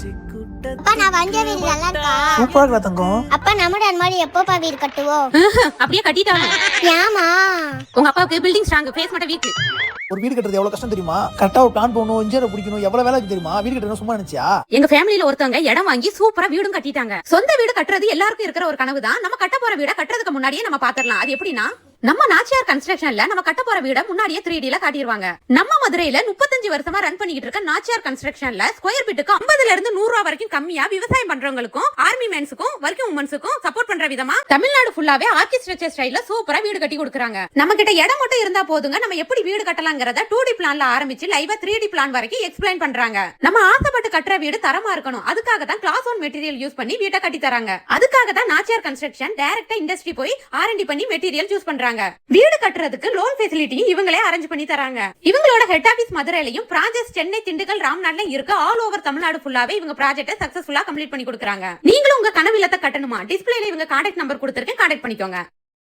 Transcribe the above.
அப்பா நான் வஞ்ச வீடு நல்லா இருக்கா? சூப்பரா இருக்கா தங்கம்? அப்பா நம்மட அந்த மாதிரி எப்போப்பா வீடு கட்டுவோம் அப்படியே கட்டிட்டாங்க. ஏமா உங்க அப்பாவுக்கு பில்டிங் ஸ்ட்ராங் ஃபேஸ் மட்டும் வீக் ஒரு வீடு கட்டுறது எவ்வளவு கஷ்டம் தெரியுமா? கரெக்டா ஒரு பிளான் பண்ணணும் இன்ஜினியர் பிடிக்கணும் எவ்வளவு வேலை தெரியுமா? வீடு கட்டணும் சும்மா நினைச்சியா? எங்க ஃபேமிலில ஒருத்தவங்க இடம் வாங்கி சூப்பரா வீடும் கட்டிட்டாங்க. சொந்த வீடு கட்டுறது எல்லாருக்கும் இருக்கிற ஒரு கனவு தான் நம்ம கட்ட போற வீட கட்டுறதுக்கு முன்னாடியே நம்ம பாத்திரலாம் அது எப்படின்னா நம்ம நாச்சியார் கன்ஸ்ட்ரக்ஷன்ல நம்ம கட்ட போற வீட முன்னாடியே த்ரீ டில காட்டிடுவாங்க நம்ம மதுரையில முப்பத்தஞ்சு வருஷமா ரன் பண்ணிக்கிட்டு இருக்க நாச்சியார் கன்ஸ்ட்ரக்ஷன்ல ஸ்கொயர் ஃபீட்டுக்கு ஐம்பதுல இருந்து நூறு ரூபா வரைக்கும் கம்மியா விவசாயம் பண்றவங்களுக்கும் ஆர்மி மேன்ஸுக்கும் ஒர்க்கிங் உமன்ஸுக்கும் சப்போர்ட் பண்ற விதமா தமிழ்நாடு ஃபுல்லாவே ஆர்கிஸ்ட்ரக்சர் ஸ்டைல்ல சூப்பரா வீடு கட்டி கொடுக்குறாங்க. நம்ம கிட்ட இடம் மட்டும் இருந்தா போதுங்க நம்ம எப்படி வீடு கட்டலாங்கிறத டூ டி பிளான்ல ஆரம்பிச்சு லைவா த்ரீ டி பிளான் வரைக்கும் எக்ஸ்பிளைன் பண்றாங்க. நம்ம ஆசைப்பட்டு கட்டுற வீடு தரமா இருக்கணும். அதுக்காக தான் கிளாஸ் ஒன் மெட்டீரியல் யூஸ் பண்ணி வீட்டை கட்டி தராங்க. அதுக்காக தான் நாச்சியார் கன்ஸ்ட்ரக்ஷன் டைரக்டா இண்டஸ்ட்ரி போய் ஆர்என்டி பண்ணி மெட்டீரியல் யூஸ் பண்றாங்க. வீடு கட்டுறதுக்கு லோன் ஃபெசிலிட்டியும் இவங்களே அரேஞ்ச் பண்ணி தராங்க. இவங்களோட ஹெட் ஆபீஸ் மதுரையிலையும் ப்ராஜெக்ட் சென்னை திண்டுக்கல் ராம்நாட்ல இருக்கு. ஆல் ஓவர் தமிழ்நாடு ஃபுல்லாவே இவங்க ப்ராஜெக்ட்டை சக்சஸ்ஃபுல்லா கம்ப்ளீட் பண்ணி கொடுக்குறாங்க. நீங்களும் உங்க கனவு இல்லத்தை கட்டணுமா? டிஸ்பிளேல இவங்க கான்டாக்ட் நம்பர் கொடுத்துருக்கேன் கான்டாக்ட் பண்ணிக்கோங்க.